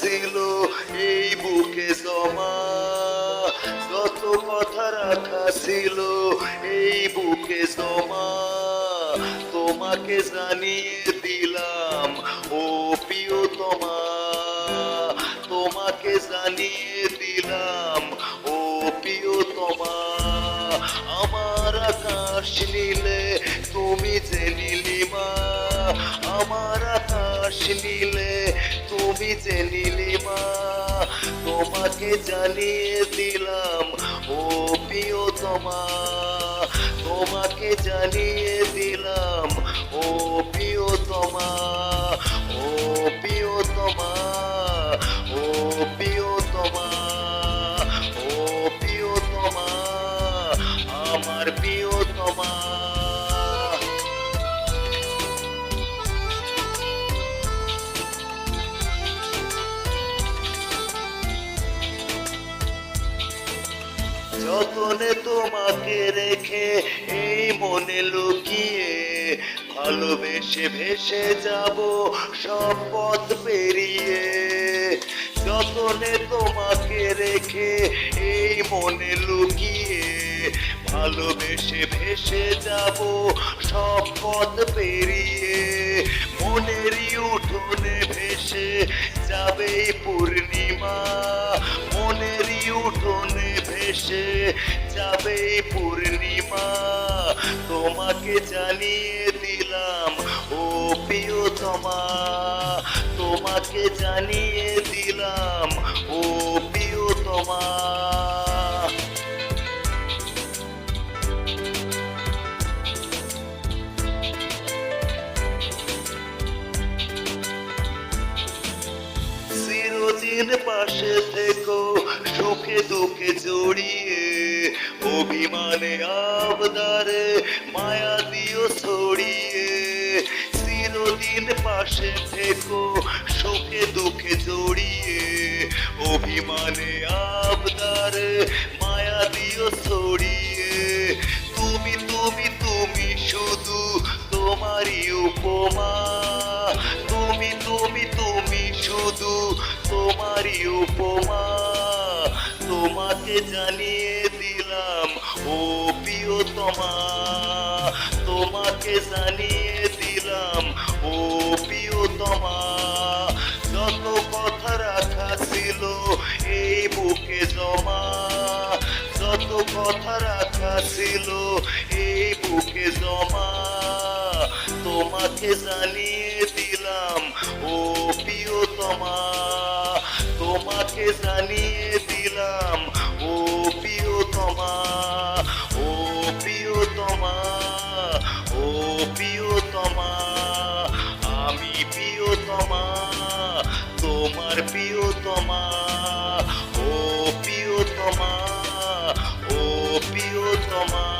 ছিল এই বুকে জমা। যত কথা রাখা ছিল এই বুকে জমা। তোমাকে জানিয়ে দিলাম, ও প্রিয়তমা। তোমাকে জানিয়ে দিলাম, ও প্রিয়তমা। আমার আকাশ নিলে তুমি যে নীলিমা। আমার আকাশ নীলে তুমি যে নীলিমা তোমাকে জানিয়ে দিলাম, ও প্রিয়তমা। তোমাকে জানিয়ে দিলাম, ও প্রিয়তমা ও প্রিয়তমা ও প্রিয়তমা ও প্রিয়তমা, আমার প্রিয়তমা। যতনে তোমাকে রেখে এই মনে লুকিয়ে ভালোবেসে ভেসে যাব সব পথ পেরিয়ে। যতনে তোমাকে রেখে এই মনে লুকিয়ে ভালোবেসে ভেসে যাব সব পথ পেরিয়ে। মনেরই উঠোনে ভেসে যাবে পূর্ণিমা মনেরই উঠোনে ভেসে যাবে পূর্ণিমা। তোমাকে জানিয়ে দিলাম ও প্রিয়তমা। তোমাকে জানিয়ে দিলাম ও প্রিয়তমা। চিরদিন পাশে থেকো, সুখে দুঃখে জড়িয়ে, অভিমানে আবদারে মায়া দিও ছড়িয়ে। চিরদিন পাশে থেকো, সুখে দুঃখে জড়িয়ে, অভিমানে আবদারে মায়া দিও ছড়িয়ে। তুমি তুমি তুমি শুধু তোমারই উপমা, তুমি তুমি শুধু তোমারই উপমা। তোমাকে জানিয়ে দিলাম, ও প্রিয়তমা। তোমাকে জানিয়ে দিলাম, ও প্রিয়তমা। যত কথা রাখা ছিল, এই বুকে জমা। যত কথা রাখা ছিল, এই বুকে জমা। তোমাকে জানিয়ে দিলাম, ও তোমাকে জানিয়ে দিলাম, ও প্রিয়তমা ও প্রিয়তমা ও প্রিয়তমা, আমি প্রিয়তমা, তোমার প্রিয়তমা, ও প্রিয়তমা ও প্রিয়তমা।